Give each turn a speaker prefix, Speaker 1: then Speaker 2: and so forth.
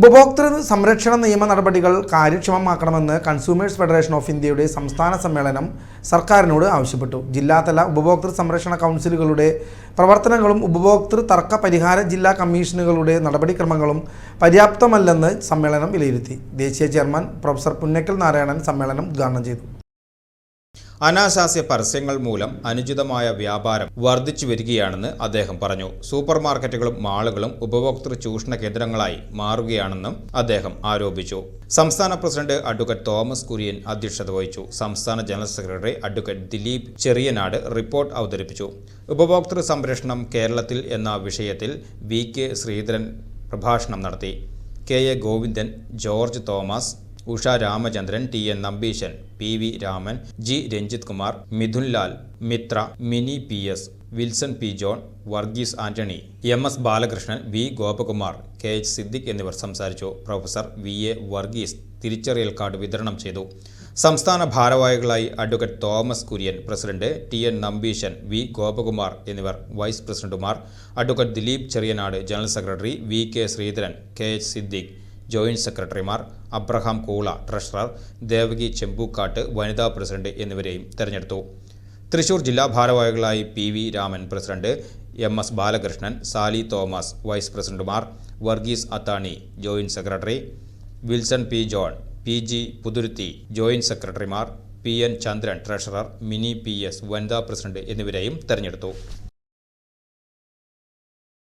Speaker 1: ഉപഭോക്തൃ സംരക്ഷണ നിയമ നടപടികൾ കാര്യക്ഷമമാക്കണമെന്ന് കൺസ്യൂമേഴ്സ് ഫെഡറേഷൻ ഓഫ് ഇന്ത്യയുടെ സംസ്ഥാന സമ്മേളനം സർക്കാരിനോട് ആവശ്യപ്പെട്ടു. ജില്ലാതല ഉപഭോക്തൃ സംരക്ഷണ കൗൺസിലുകളുടെ പ്രവർത്തനങ്ങളും ഉപഭോക്തൃ തർക്ക പരിഹാര ജില്ലാ കമ്മീഷനുകളുടെ നടപടിക്രമങ്ങളും പര്യാപ്തമല്ലെന്ന് സമ്മേളനം വിലയിരുത്തി. ദേശീയ ചെയർമാൻ പ്രൊഫസർ പുന്നക്കൽ നാരായണൻ സമ്മേളനം ഉദ്ഘാടനം ചെയ്തു.
Speaker 2: അനാശാസ്യ പരസ്യങ്ങൾ മൂലം അനുചിതമായ വ്യാപാരം വർദ്ധിച്ചു വരികയാണെന്ന് അദ്ദേഹം പറഞ്ഞു. സൂപ്പർ മാർക്കറ്റുകളും മാളുകളും ഉപഭോക്തൃ ചൂഷണ കേന്ദ്രങ്ങളായി മാറുകയാണെന്നും അദ്ദേഹം ആരോപിച്ചു. സംസ്ഥാന പ്രസിഡന്റ് അഡ്വക്കേറ്റ് തോമസ് കുര്യൻ അധ്യക്ഷത വഹിച്ചു. സംസ്ഥാന general secretary advocate Dileep Cheriyanad report അവതരിപ്പിച്ചു. ഉപഭോക്തൃ സംരക്ഷണം കേരളത്തിൽ എന്ന വിഷയത്തിൽ വി കെ ശ്രീധരൻ പ്രഭാഷണം നടത്തി. K A Govindan George Thomas Usha Ramachandran T N Nambeesan P V Raman G Ranjith Kumar Mithun Lal Mithra Mini P S Wilson P John Varghese Antony M S Balakrishnan V Gopakumar K H Siddique എന്നിവർ സംസാരിച്ചു. Professor V A Varghese തിരിച്ചറിയൽ card വിതരണം ചെയ്തു. സംസ്ഥാന ഭാരവാഹികളായി advocate Thomas Kurian president T N Nambeesan V Gopakumar എന്നിവർ vice പ്രസിഡന്റുമാർ advocate Dileep Cheriyanad general secretary V K Sreedharan K H Siddique joint സെക്രട്ടറിമാർ അബ്രഹാം കൂള ട്രഷറർ ദേവകി ചെമ്പൂക്കാട്ട് വനിതാ പ്രസിഡന്റ് എന്നിവരെയും തെരഞ്ഞെടുത്തു. തൃശൂർ ജില്ലാ ഭാരവാഹികളായി P V Raman president M S Balakrishnan Sally Thomas vice പ്രസിഡന്റുമാർ Varghese Athani joint secretary Wilson P John P G Puthurutty joint സെക്രട്ടറിമാർ P N Chandran treasurer Mini P S വനിതാ president എന്നിവരെയും തെരഞ്ഞെടുത്തു.